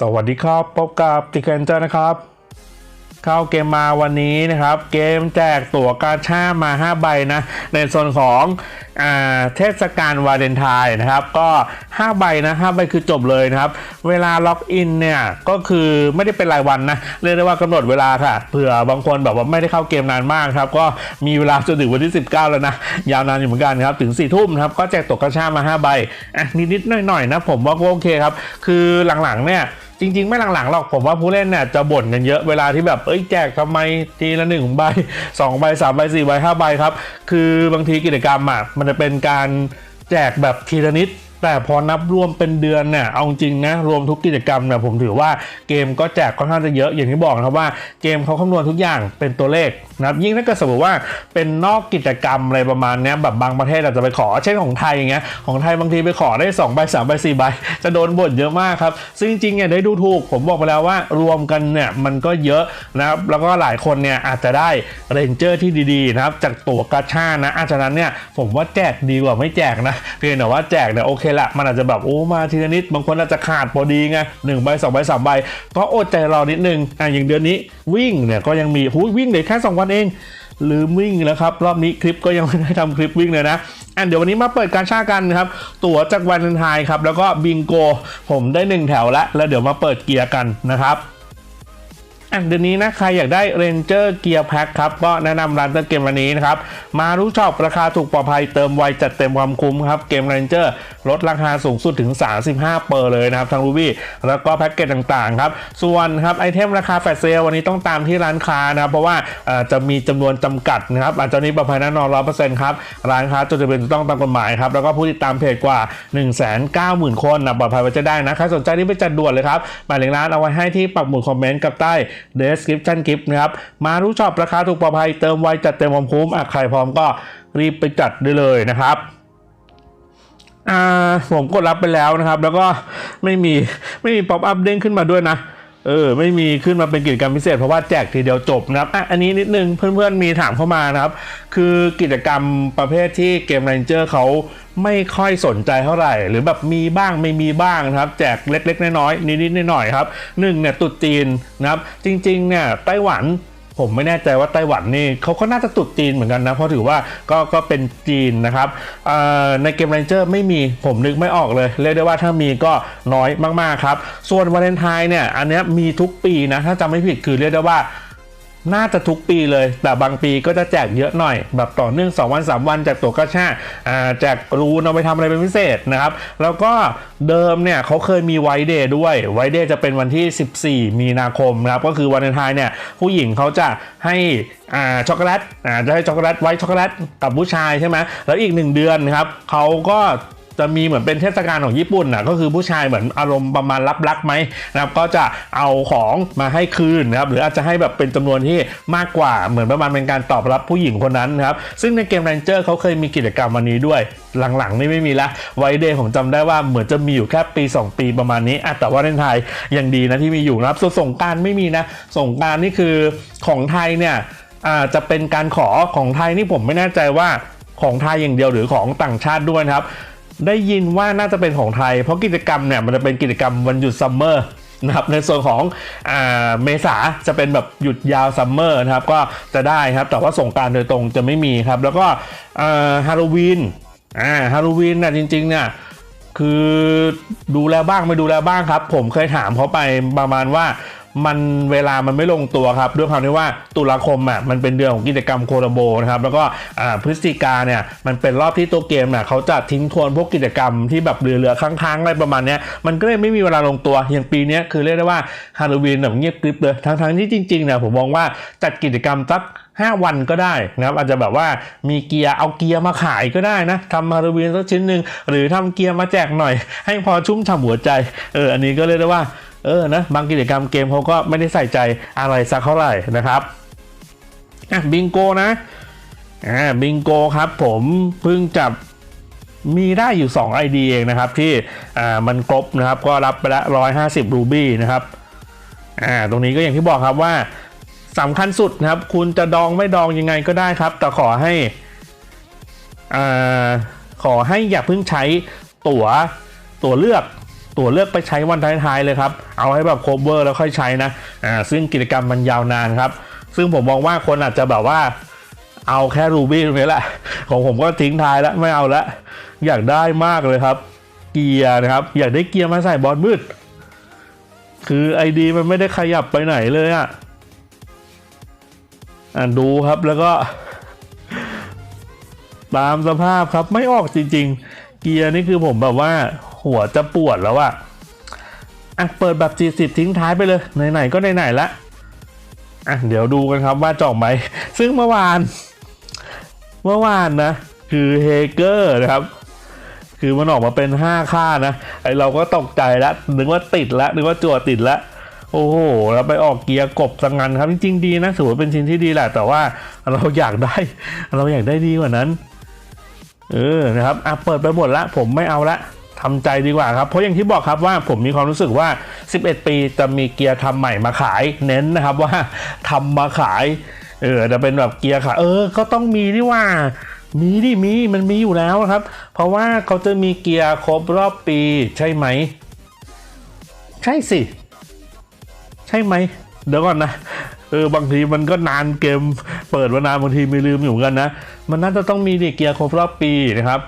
สวัสดีครับ พบกับติเคนเจอร์นะครับ เข้าเกมมาวันนี้นะครับ เกมแจกตั๋วกาชามา 5 ใบนะ ในส่วนของอเทศกาลวาเลนไทน์นะครับ ก็ 5 ใบนะ 5 ใบคือจบเลยนะครับ เวลาล็อกอินเนี่ยก็คือไม่ได้เป็นรายวันนะ เรียกได้ว่ากำหนดเวลาค่ะ เผื่อบางคนแบบว่าไม่ได้เข้าเกมนานมากครับ ก็มีเวลาจนถึงวันที่ 19 แล้วนะ ยาวนานอยู่เหมือนกันครับ ถึง 4 ทุ่มครับ ก็แจกตั๋วกาชามา 5 ใบอะนิดๆหน่อยๆนะ ผมว่าก็โอเคครับ คือหลังๆเนี่ย จริง ๆ ไม่หลังๆหรอกผมว่าผู้เล่นเนี่ยจะบ่นกันเยอะเวลาที่แบบเอ้ยแจกทำไมทีละหนึ่งใบสองใบสามใบสี่ใบห้าใบครับ คือบางทีกิจกรรมอะมันจะเป็นการแจกแบบทีละนิด แต่พอนับรวมเป็นเดือนเนี่ยเอาจริงนะรวมทุกกิจกรรมเนี่ยผมถือว่าเกมก็แจกค่อนข้างจะเยอะอย่างที่บอกนะครับว่าเกมเขาคำนวณทุกอย่างเป็นตัวเลขนะครับยิ่งถ้าเกิดสมมติว่าเป็นนอกกิจกรรมอะไรประมาณนี้แบบบางประเทศอาจจะไปขอ เช่นของไทยอย่างเงี้ยของไทยบางทีไปขอได้2ใบ3ใบ4ใบจะโดนบ่นเยอะมากครับซึ่งจริงเนี่ยได้ดูถูก ผมบอกไปแล้วว่ารวมกันเนี่ยมันก็เยอะนะครับแล้วก็หลายคนเนี่ยอาจจะได้เรนเจอร์ที่ดีๆนะครับจากตัวกาชานะอาจจะนั้นเนี่ยผมว่าแจกดีกว่าไม่แจกนะเพียงแต่ว่าแจกเนี่ยโอเคละมันอาจจะแบบโอ้มาทีละนิดบางคนอาจจะขาดพอดีไงหนึ่งใบสองใบสามใบก็อดใจรอนิดนึงอะอย่างเดือนนี้วิ่งเนี่ยก็ยังมีหูวิ่งเหลือแค่สองวันเองลืมวิ่งแล้วครับ รอบนี้คลิปก็ยังไม่ได้ทำคลิปวิ่งเลยนะอันเดี๋ยววันนี้มาเปิดการชากันนะครับ ตั๋วจากวันเลนไทน์ครับ แล้วก็บิงโก ผมได้หนึ่งแถวแล้วแล้วเดี๋ยวมาเปิดเกียร์กันนะครับ อันเดือนนี้นะใครอยากได้ Ranger Gear Pack ครับ ก็แนะนำร้านเติมเกมวันนี้นะครับ มารู้ชอบราคาถูกปลอดภัยเติมไวจัดเต็มความคุ้มครับ เกม Ranger ลดราคาสูงสุดถึง 35 เปอร์เลยนะครับทางรูบี้แล้วก็แพ็กเกจต่างๆครับ ส่วนครับไอเทมราคาแฟลชเซลวันนี้ต้องตามที่ร้านค้านะครับ เพราะว่าจะมีจำนวนจำกัดนะครับอาจจะนี้ปลอดภัยแน่นอนร้อยเปอร์เซ็นต์ครับร้านค้าจดทะเบียนถูกต้องตามกฎหมายครับแล้วก็ผู้ติดตามเพจกว่า 1 9 0 0 0 0 คนนะปลอดภัยไว้จะได้นะใครสนใจที่ไปจัดด่วนเลยครับหมายเลขร้านเอาไว้ให้ที่ปักหมุดคอมเมนต์กับใต้ description คลิปนะครับ มารู้ชอบราคาถูกปลอดภัยเติมไวจัดเต็มความคุ้มอะใครพร้อมก็รีบไปจัดได้เลยนะครับอ่าผมกดรับไปแล้วนะครับ แล้วก็ไม่มีไม่มีป๊อปอัพเด้งขึ้นมาด้วยนะ เออไม่มีขึ้นมาเป็นกิจกรรมพิเศษเพราะว่าแจกทีเดียวจบนะครับอะอันนี้นิดนึงเพื่อนๆมีถามเข้ามานะครับ คือกิจกรรมประเภทที่เกมเรนเจอร์เขาไม่ค่อยสนใจเท่าไหร่ หรือแบบมีบ้างไม่มีบ้างนะครับ แจกเล็กๆน้อยๆนิดๆหน่อยๆครับหนึ่งเนี่ยตุดจีนนะครับ จริงๆเนี่ยไต้หวัน ผมไม่แน่ใจว่าไต้หวันนี่เขาก็น่าจะตุดจีนเหมือนกันนะ เพราะถือว่าก็ก็เป็นจีนนะครับในเกมไรเจอร์ไม่มีผมนึกไม่ออกเลยเรียกได้ว่าถ้ามีก็น้อยมากๆครับ ส่วนวาเลนไทน์เนี่ยอันนี้มีทุกปีนะถ้าจำไม่ผิดคือเรียกได้ว่า น่าจะทุกปีเลย แต่บางปีก็จะแจกเยอะหน่อย แบบต่อเนื่อง 2 วัน 3 วันแจกตัวกระชาอ่าแจกรูนเอาไปทำอะไรเป็นพิเศษนะครับ แล้วก็เดิมเนี่ยเขาเคยมีไวเดย์ด้วยไวเดย์จะเป็นวันที่ 14 มีนาคมนะครับ ก็คือวันเลนไทน์เนี่ยผู้หญิงเขาจะให้อ่าช็อกโกแลตอ่าจะให้ช็อกโกแลตไว้ช็อกโกแลตกับผู้ชายใช่ไหมแล้วอีก 1 เดือนนะครับเขาก็ จะมีเหมือนเป็นเทศกาลของญี่ปุ่นนะก็คือผู้ชายเหมือนอารมณ์ประมาณรับรักไหมนะครับก็จะเอาของมาให้คืนนะครับหรืออาจจะให้แบบเป็นจำนวนที่มากกว่าเหมือนประมาณเป็นการตอบรับผู้หญิงคนนั้นครับซึ่งในเกม Ranger เขาเคยมีกิจกรรมวันนี้ด้วย หลังๆนี่ไม่มีละไวเดย์ผมจำได้ว่าเหมือนจะมีอยู่แค่ปี 2 ปีประมาณนี้อะแต่ว่าในไทยยังดีนะที่มีอยู่นะครับส่วนสงการไม่มีนะสงการนี่คือของไทยเนี่ยอาจะเป็นการขอของไทยนี่ผมไม่แน่ใจว่าของไทยอย่างเดียวหรือของต่างชาติด้วยนะครับ ได้ยินว่าน่าจะเป็นของไทย เพราะกิจกรรมเนี่ยมันจะเป็นกิจกรรมวันหยุดซัมเมอร์นะครับในส่วนของอเมษาจะเป็นแบบหยุดยาวซัมเมอร์นะครับก็จะได้ครับแต่ว่าสงการโดยตรงจะไม่มีครับ แล้วก็ฮาโลวีนอ่าฮาโลวีนน่ะจริงๆเนี่ยคือดูแลบ้างไม่ดูแลบ้างครับ ผมเคยถามเขาไปประมาณว่า มันเวลามันไม่ลงตัวครับด้วยความที่ว่าตุลาคมอะมันเป็นเดือนของกิจกรรมโคโรโบนะครับแล้วก็พฤศจิกาเนี่ยมันเป็นรอบที่ตัวเกมน่ะเขาจะทิ้งทวนพวกกิจกรรมที่แบบเหลือๆค้างๆอะไรประมาณนี้มันก็เลยไม่มีเวลาลงตัวอย่างปีนี้คือเรียกได้ว่าฮาโลวีนแบบเงียบกริบเลยทั้งๆที่จริงๆเนี่ยผมมองว่าจัดกิจกรรมสัก5 วันก็ได้นะครับอาจจะแบบว่ามีเกียร์เอาเกียร์มาขายก็ได้นะทำฮาโลวีนสักชิ้นหนึ่งหรือทำเกียร์มาแจกหน่อย ให้พอชุ่มฉ่ำหัวใจเอออันนี้ก็เรียกได้ว่า เออนะบางกิจกรรมเกมเขาก็ไม่ได้ใส่ใจอะไรสักเท่าไหร่นะครับอะบิงโกนะอ่าบิงโกครับผมเพิ่งจับมีได้อยู่ 2 ID เองนะครับ ที่อ่ามันครบนะครับก็รับไปละ 150 รูบี้นะครับอ่าตรงนี้ก็อย่างที่บอกครับว่าสำคัญสุดนะครับ คุณจะดองไม่ดองยังไงก็ได้ครับ แต่ขอให้อ่าขอให้อย่าเพิ่งใช้ตั๋วตั๋วเลือก ตัวเลือกไปใช้วันท้ายๆเลยครับ เอาให้แบบโคเวอร์แล้วค่อยใช้นะอ่าซึ่งกิจกรรมมันยาวนานครับ ซึ่งผมมองว่าคนอาจจะแบบว่าเอาแค่รูบี้ตรงนี้แหละ ของผมก็ทิ้งท้ายแล้วไม่เอาละ อยากได้มากเลยครับ เกียร์นะครับ อยากได้เกียร์มาใส่บอลมืด คือไอดีมันไม่ได้ขยับไปไหนเลยอะอะดูครับแล้วก็ ตามสภาพครับไม่ออกจริง ๆ เกียร์นี่คือผมแบบว่าหััวจะปวดแล้วอะอะเปิดแบบ 40 ทิ้งท้ายไปเลย ไหนๆก็ไหนๆละอะเดี๋ยวดูกันครับว่าจอกไหม ซึ่งเมื่อวาน เมื่อวานนะ คือเฮเกอร์นะครับ คือมันออกมาเป็น 5 ค่านะ ไอเราก็ตกใจแล้วนึกว่าติดแล้วนึกว่าจั่วติดแล้วโอ้โหแล้วไปออกเกียร์กบสังงันครับจริงๆดีนะถือว่าเป็นชิ้นที่ดีแหละแต่ว่าเราอยากได้ เราอยากได้ดีกว่านั้น เออนะครับอะเปิดไปหมดละผมไม่เอาละ ทำใจดีกว่าครับ เพราะอย่างที่บอกครับว่าผมมีความรู้สึกว่า 11 ปีจะมีเกียร์ทำใหม่มาขายเน้นนะครับว่าทำมาขายเออจะเป็นแบบเกียร์ขาเออ ก็ต้องมีนี่ว่ามีดิมีมันมีอยู่แล้วครับ เพราะว่าเขาจะมีเกียร์ครบรอบปีใช่ไหม ใช่สิ ใช่ไหม เดี๋ยวก่อนนะเออบางทีมันก็นานเกม เปิดมานานบางทีไม่ลืมอยู่กันนะ มันน่าจะต้องมีดิเกียร์ครบรอบปีนะครับ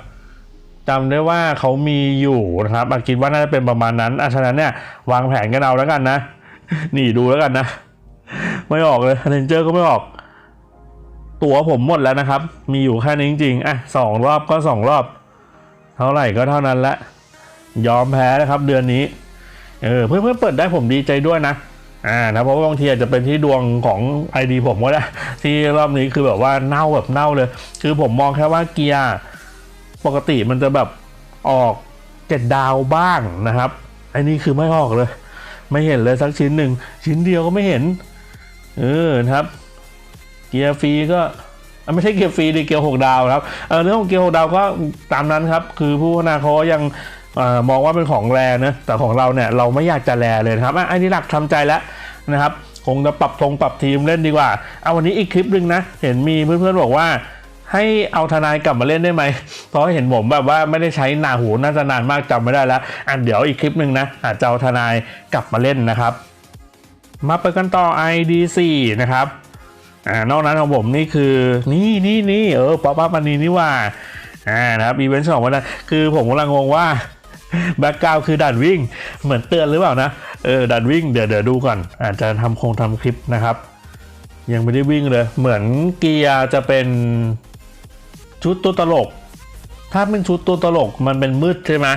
จำได้ว่าเขามีอยู่นะครับอาคิดว่าน่าจะเป็นประมาณนั้นอะฉะนั้นเนี่ยวางแผนกันเอาแล้วกันนะนี่ดูแล้วกันนะ ไม่ออกเลยเรนเจอร์ก็ไม่ออก ตั๋วผมหมดแล้วนะครับ มีอยู่แค่นี้จริงๆอะสองรอบก็สองรอบ เท่าไหร่ก็เท่านั้นละยอมแพ้นะครับ เดือนนี้ เออเพื่อนๆเปิดได้ผมดีใจด้วยนะอ่านะเพราะว่าบางทีอาจจะเป็นที่ดวงของ ID ผมก็ได้ที่รอบนี้คือแบบว่าเน่าแบบเน่าเลย คือผมมองแค่ว่าเกียร์ ปกติมันจะแบบออกเจ็ดดาวบ้างนะครับอันนี้คือไม่ออกเลย ไม่เห็นเลยสักชิ้นหนึ่งชิ้นเดียวก็ไม่เห็น เออนะครับ เกียร์ฟรีก็ไม่ใช่เกียร์ฟรีดิเกียร์หกดาวครับเออเรื่องของเกียร์หกดาวก็ตามนั้นครับ คือผู้พัฒนาเขายังอมองว่าเป็นของแรนะแต่ของเราเนี่ยเราไม่อยากจะแรเลยครับอันนี้หลักทำใจแล้วนะครับ คงจะปรับทงปรับทีมเล่นดีกว่า เอาวันนี้อีกคลิปหนึ่งนะ เห็นมีเพื่อนๆบอกว่า ให้เอาทนายกลับมาเล่นได้ไหม เพราะเห็นผมแบบว่าไม่ได้ใช้หนาหูน่าจะนานมากจำไม่ได้แล้วอะเดี๋ยวอีกคลิปหนึ่งนะอาจจะเอาทนายกลับมาเล่นนะครับ มาเปิดกันต่อ ID4 นะครับอ่านอกนั้นของผมนี่คือนี่นี่นี่เออป๊อปอัพมันนี้นี่ว่าอ่านะครับอีเวนต์สองวันนั้นคือผมกำลังงงว่าแบ็กกราวคือด่านวิ่งเหมือนเตือนหรือเปล่านะเออด่านวิ่งเดี๋ยวเดี๋ยวดูก่อน อาจจะทำโครงทำคลิปนะครับ ยังไม่ได้วิ่งเลย เหมือนเกียร์จะเป็น ชุดตัวตลก ถ้าเป็นชุดตัวตลกมันเป็นมืดใช่ไหม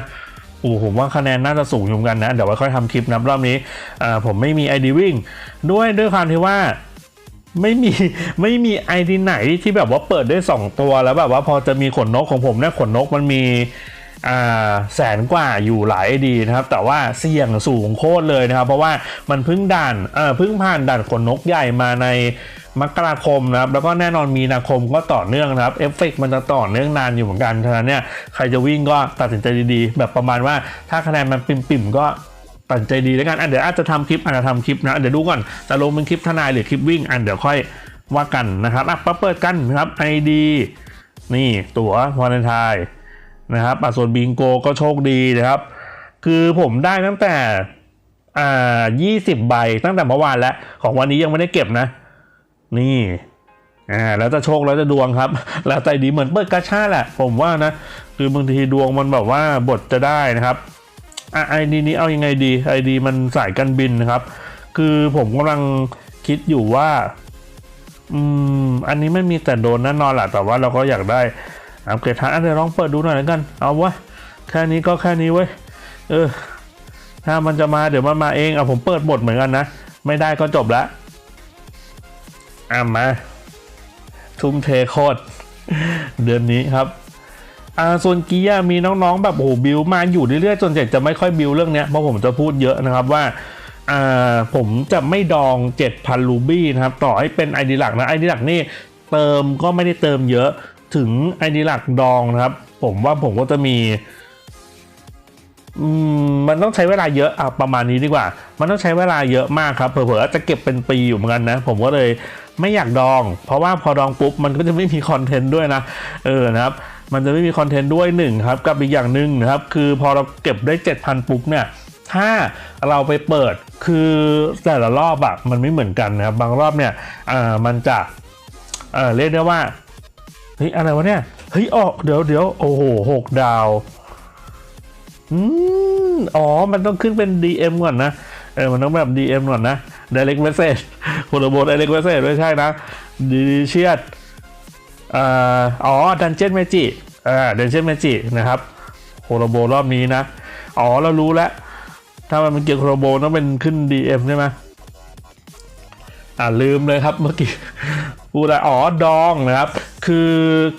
โอ้ผมว่าคะแนนน่าจะสูงอยู่กันนะ เดี๋ยวไว้ค่อยทำคลิปนะรอบนี้อ่าผมไม่มีไอดีวิ่งด้วยด้วยความที่ว่าไม่มีไม่มีไอดีไหนที่แบบว่าเปิดได้ 2 ตัวแล้วแบบว่าพอจะมีขนนกของผมเนี่ยขนนกมันมีอ่าแสนกว่าอยู่หลายไอดีนะครับ แต่ว่าเสี่ยงสูงโคตรเลยนะครับ เพราะว่ามันเพิ่งด่านออเพิ่งผ่านด่านขนนกใหญ่มาใน มกราคมนะครับแล้วก็แน่นอนมีนาคมก็ต่อเนื่องนะครับเอฟเฟกมันจะต่อเนื่องนานอยู่เหมือนกันฉะนั้นเนี่ยใครจะวิ่งก็ตัดสินใจดีๆ แบบประมาณว่าถ้าคะแนนมันปิ่มๆก็ตัดใจดีแล้วกันอะเดี๋ยวอาจจะทำคลิปอาจจะทำคลิปนะเดี๋ยวดูก่อนจะลงเป็นคลิปทนายหรือคลิปวิ่งอันเดี๋ยวค่อยว่ากันนะครับอะมาเปิดกันนะครับ ID นี่ตั๋ววาเลนไทน์นะครับอะส่วนบิงโกก็โชคดีนะครับ คือผมได้ตั้งแต่อ่า20 ใบตั้งแต่เมื่อวานแล้ว ของวันนี้ยังไม่ได้เก็บนะ นี่อ่าแล้วจะโชคแล้วจะดวงครับ แล้วใจดีเหมือนเปิดกาชาแหละ ผมว่านะ คือบางทีดวงมันแบบว่าบทจะได้นะครับอะไอดีนี้เอายังไงดีไอดีมันสายการบินนะครับ คือผมกำลังคิดอยู่ว่า อืม อันนี้ไม่มีแต่โดนแน่นอนแหละแต่ว่าเราก็อยากได้อัปเกรดทันอะเดี๋ยวลองเปิดดูหน่อยแล้วกัน เอาวะแค่นี้ก็แค่นี้เว้ยเออ ถ้ามันจะมาเดี๋ยวมันมาเองเอะผมเปิดหมดเหมือนกันนะ ไม่ได้ก็จบละ อะมาทุ่มเทโคตรเดือนนี้ครับอ่าส่วนเกียร์มีน้องๆ แบบโอ้โหบิวมาอยู่เรื่อยๆจนเจ็ดจะไม่ค่อยบิวเรื่องเนี้ยเพราะผมจะพูดเยอะนะครับว่าอ่าผมจะไม่ดอง 7,000 รูบี้นะครับ ต่อให้เป็น ID หลักนะ ID หลักนี่เติมก็ไม่ได้เติมเยอะถึง ID หลักดองนะครับ ผมว่าผมก็จะมี มันต้องใช้เวลาเยอะอะประมาณนี้ดีกว่า มันต้องใช้เวลาเยอะมากครับเผลอๆอจจะเก็บเป็นปีอยู่เหมือนกันนะ ผมก็เลยไม่อยากดอง เพราะว่าพอดองปุ๊บมันก็จะไม่มีคอนเทนต์ด้วยนะเออนะครับ มันจะไม่มีคอนเทนต์ด้วยหนึ่งครับกับอีกอย่างหนึ่งนะครับคือพอเราเก็บได้ 7,000 ปุ๊บเนี่ยถ้าเราไปเปิดคือแต่ละรอบอะมันไม่เหมือนกันนะครับบางรอบเนี่ยอ่ามันจะเอ่อเรียกได้ว่าเฮ้ยอะไรวะเนี่ยเฮ้ยออกเดี๋ยวเดี๋ยวโอ้โหหกดาว อืมอ๋อ มันต้องขึ้นเป็น DM ก่อนนะ เออ มันต้องแบบ DM ก่อนนะ direct message โคโรโบ direct message ไม่ใช่นะ delicious อ่าอ๋อ dungeon magic อ่า dungeon magic นะครับโคโรโบรอบนี้นะ อ๋อ เรารู้แล้ว ถ้ามันเกี่ยวกับโคโรโบต้องเป็นขึ้น DM ใช่ไหมอ่าลืมเลยครับเมื่อกี้พูดอะไรอ๋อ ดองนะครับ คือ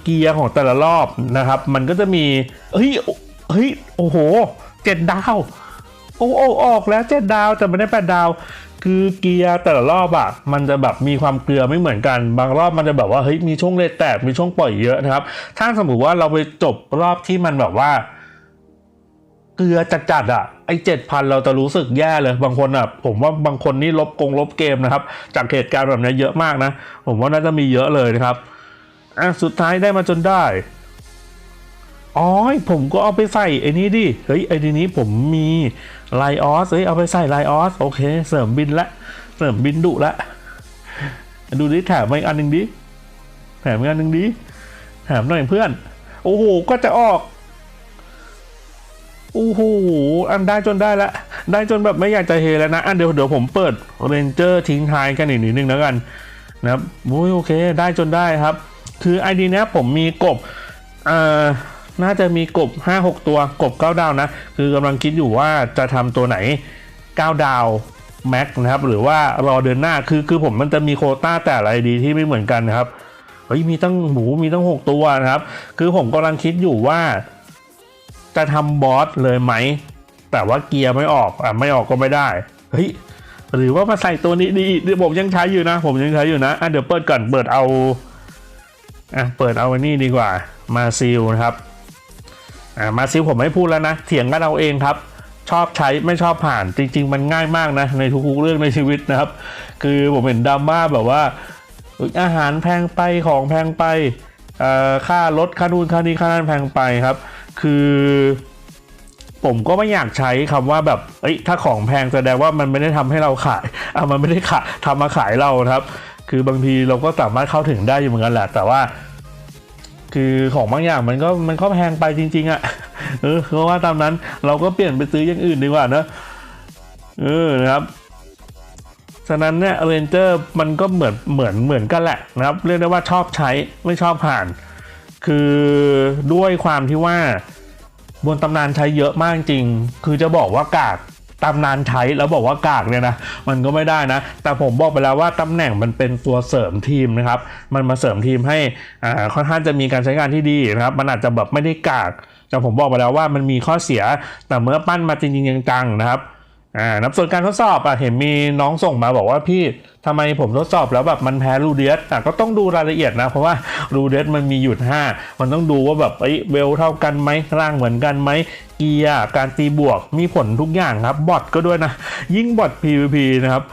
เกียร์ของแต่ละรอบนะครับ มันก็จะมี เฮ้ย เฮ้ย โอ้โหเจ็ดดาว โอ้โอออกแล้วเจ็ดดาวแต่ไม่ได้แปดดาว คือเกียร์แต่ละรอบอะมันจะแบบมีความเกลือไม่เหมือนกัน บางรอบมันจะแบบว่าเฮ้ยมีช่วงเลทแตกมีช่วงปล่อยเยอะนะครับ ถ้าสมมติว่าเราไปจบรอบที่มันแบบว่าเกลือจัดๆอะไอเจ็ดพันเราจะรู้สึกแย่เลย บางคนอะ ผมว่าบางคนนี่ลบกงลบเกมนะครับ จากเหตุการณ์แบบนี้เยอะมากนะ ผมว่าน่าจะมีเยอะเลยนะครับอะสุดท้ายได้มาจนได้ อ๋อผมก็เอาไปใส่ไอ้นี้ดิ เฮ้ยไอ้ทีนี้ผมมีไลออสเฮ้ยเอาไปใส่ไลออสโอเค เสริมบินละ เสริมบินดุละ ดูดิแถมมาอีกอันหนึ่งดิ แถมอีกอันหนึ่งดิ แถมหน่อยเพื่อน โอ้โห ก็จะออก โอ้โห อันได้จนได้ละ ได้จนแบบไม่อยากจะเฮแล้วนะ อันเดี๋ยวเดี๋ยวผมเปิดเรนเจอร์ทิ้งท้ายกันอีกนิดนึงแล้วกัน นะครับโอ้ยโอเค ได้จนได้ครับ คือไอดีนี้ผมมีกบ เอ่อ น่าจะมีกบ 5-6 ตัวกบ 9 ดาวนะ คือกำลังคิดอยู่ว่าจะทำตัวไหน 9 ดาวแม็กนะครับ หรือว่ารอเดือนหน้าคือคือผมมันจะมีโคต้าแต่ละไอดีที่ไม่เหมือนกันนะครับเฮ้ยมีตั้งหมูมีตั้ง 6 ตัวนะครับ คือผมกำลังคิดอยู่ว่า จะทำบอสเลยไหม แต่ว่าเกียร์ไม่ออกอะไม่ออกก็ไม่ได้เฮ้ยหรือว่ามาใส่ตัวนี้ดีเดี๋ยวผมยังใช้อยู่นะ ผมยังใช้อยู่นะอะเดี๋ยวเปิดก่อนเปิดเอาอะเปิดเอาไอ้นี่ดีกว่ามาซิลนะครับ อะมาซิผมไม่พูดแล้วนะเถียงกันเอาเองครับ ชอบใช้ไม่ชอบผ่านจริง ๆ มันง่ายมากนะในทุกๆเรื่องในชีวิตนะครับ คือผมเห็นดราม่าแบบว่าอาหารแพงไปของแพงไปค่ารถค่านู่นค่านี้ค่านั่นแพงไปครับ คือผมก็ไม่อยากใช้คำว่าแบบ เอ้ย ถ้าของแพงแสดงว่ามันไม่ได้ทำให้เราขาย อะ มันไม่ได้ขายทำมาขายเราครับ คือบางทีเราก็สามารถเข้าถึงได้อยู่เหมือนกันแหละ แต่ว่า คือของบางอย่างมันก็มันก็แพงไปจริง ๆอะ่ะเออเพราะว่าตามนั้นเราก็เปลี่ยนไปซื้ออย่างอื่นดีกว่านะเออนะครับฉะนั้นเนี่ยเรนเจอร์มันก็เหมือนเหมือนเหมือนกันแหละนะครับ เรียกได้ว่าชอบใช้ไม่ชอบผ่าน คือด้วยความที่ว่าบนตำนานใช้เยอะมากจริง คือจะบอกว่ากาก ตำนานใช้แล้วบอกว่ากากเนี่ยนะมันก็ไม่ได้นะ แต่ผมบอกไปแล้วว่าตำแหน่งมันเป็นตัวเสริมทีมนะครับ มันมาเสริมทีมให้อ่าค่อนข้างจะมีการใช้งานที่ดีนะครับ มันอาจจะแบบไม่ได้กาก แต่ผมบอกไปแล้วว่ามันมีข้อเสียแต่เมื่อปั้นมาจริงๆจังๆนะครับ อ่านับส่วนการทดสอบอะเห็นมีน้องส่งมาบอกว่าพี่ทำไมผมทดสอบแล้วแบบมันแพ้รูเดียสอะก็ต้องดูรายละเอียดนะ เพราะว่ารูเดียสมันมีหยุด 5 มันต้องดูว่าแบบไอ้เวลเท่ากันไหมร่างเหมือนกันไหมเกียร์การตีบวกมีผลทุกอย่างครับ บอทก็ด้วยนะ ยิ่งบอท PVP นะครับ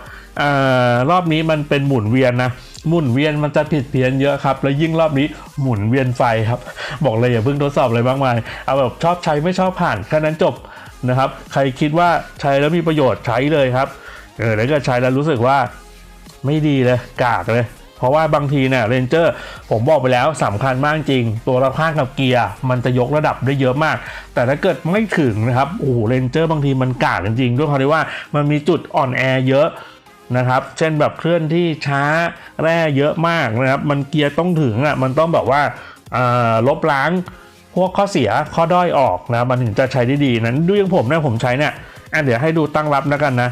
อ่ารอบนี้มันเป็นหมุนเวียนนะหมุนเวียนมันจะผิดเพี้ยนเยอะครับ แล้วยิ่งรอบนี้หมุนเวียนไฟครับ บอกเลยอย่าเพิ่งทดสอบเลยมากมาย เอาแบบชอบใช้ไม่ชอบผ่านแค่นั้นจบ นะครับ ใครคิดว่าใช้แล้วมีประโยชน์ใช้เลยครับ เออแล้วก็ใช้แล้วรู้สึกว่าไม่ดีเลยกากเลย เพราะว่าบางทีเนี่ยเรนเจอร์ผมบอกไปแล้วสำคัญมากจริง ตัวละข้างกับเกียร์มันจะยกระดับได้เยอะมาก แต่ถ้าเกิดไม่ถึงนะครับโอ้โหเรนเจอร์บางทีมันกากจริงๆ ด้วยความที่ว่ามันมีจุดอ่อนแอเยอะนะครับเช่นแบบเคลื่อนที่ช้าแร่เยอะมากนะครับ มันเกียร์ต้องถึงอะมันต้องแบบว่าลบล้าง วกข้อเสียข้อด้อยออกนะมันถึงจะใช้ได้ดีนั้นด้วยอย่างผมเนี่ยผมใช้เนี่ยอะเดี๋ยวให้ดูตั้งรับแล้วกันนะ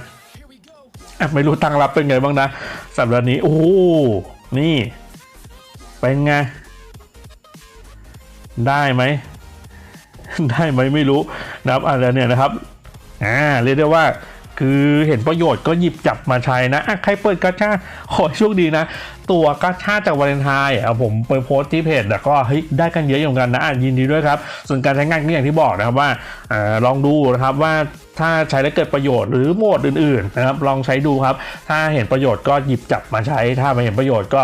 อะไม่รู้ตั้งรับเป็นไงบ้างนะสัปดาห์นี้โอ้โหนี่ เป็นไง ได้ไหม ได้ไหมไม่รู้นะครับอะไรเนี่ยนะครับอ่าเรียกได้ว่า คือเห็นประโยชน์ก็หยิบจับมาใช้นะใครเปิดกาชาขอโชคดีนะ ตัวกาชาจากวาเลนไทน์อะผมไปโพสต์ที่เพจแต่ก็เฮ้ยได้กันเยอะอย่กันนะยินดีด้วยครับ ส่วนการใช้งานก็อย่างที่บอกนะครับว่าอลองดูนะครับว่าถ้าใช้แล้วเกิดประโยชน์หรือโหมดอื่นๆนะครับลองใช้ดูครับ ถ้าเห็นประโยชน์ก็หยิบจับมาใช้ถ้าไม่เห็นประโยชน์ก็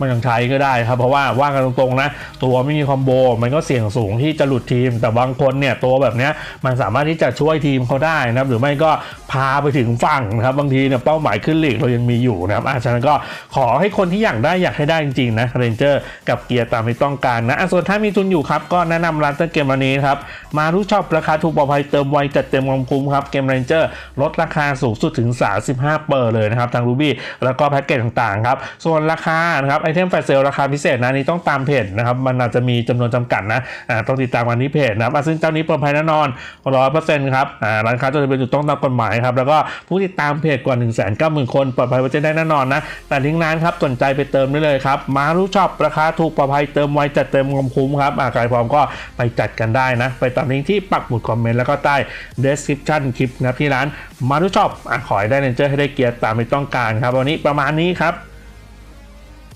มันยังใช้ก็ได้ครับ เพราะว่าว่ากันตรงๆนะ ตัวไม่มีคอมโบมันก็เสี่ยงสูงที่จะหลุดทีม แต่บางคนเนี่ยตัวแบบเนี้ยมันสามารถที่จะช่วยทีมเขาได้นะครับหรือไม่ก็พาไปถึงฝั่งนะครับบางทีเนี่ยเป้าหมายขึ้นหลีกเรายังมีอยู่นะครับอาฉะนั้นก็ขอให้คนที่อยากได้อยากให้ได้จริงๆนะเรนเจอร์กับเกียร์ตามที่ต้องการนะส่วนถ้ามีทุนอยู่ครับก็แนะนำร้านเติมเกมวันนี้ครับมาทุกช็อปราคาถูกปลอดภัยเติมไวจัดเต็มความคุ้มครับเกมเรนเจอร์ลดราคาสูงสุดถึง 35 เปอร์เลยนะครับทางรูบี้แล้วก็แพ็กเกจต่างๆครับส่วนราคานะครับไอเทมแฟลชเซลราคาพิเศษนะนนี้ต้องตามเพจนะครับมันอาจจะมีจำนวนจำกัดนะอ่าต้องติดตามกันที่เพจนะครับซึ่งเจ้านี้ปลอดภัยแน่นอนร้อยเปอร์เซ็นต์ครับอ่าร้านค้าจดทะเบียนถูกต้องตามกฎหมายครับแล้วก็ผู้ติดตามเพจกว่า 1 9 0 0 0 0 คนปลอดภัยไว้ใจได้แน่นอนนะแต่ทิ้งร้านครับสนใจไปเติมได้เลยครับมารู้ช็อปราคาถูกปลอดภัยเติมไวจัดเต็มคมคุ้มครับอ่าใครพร้อมก็ไปจัดกันได้นะไปตามลิงก์ที่ปักหมุดคอมเมนต์แล้วก็ใต้ description คลิปนะที่ร้านมารู้ช็อปอะขอให้ได้เรนเจอร์ให้ได้เกียร์ตามที่ต้องการครับ วันนี้ประมาณนี้ครับ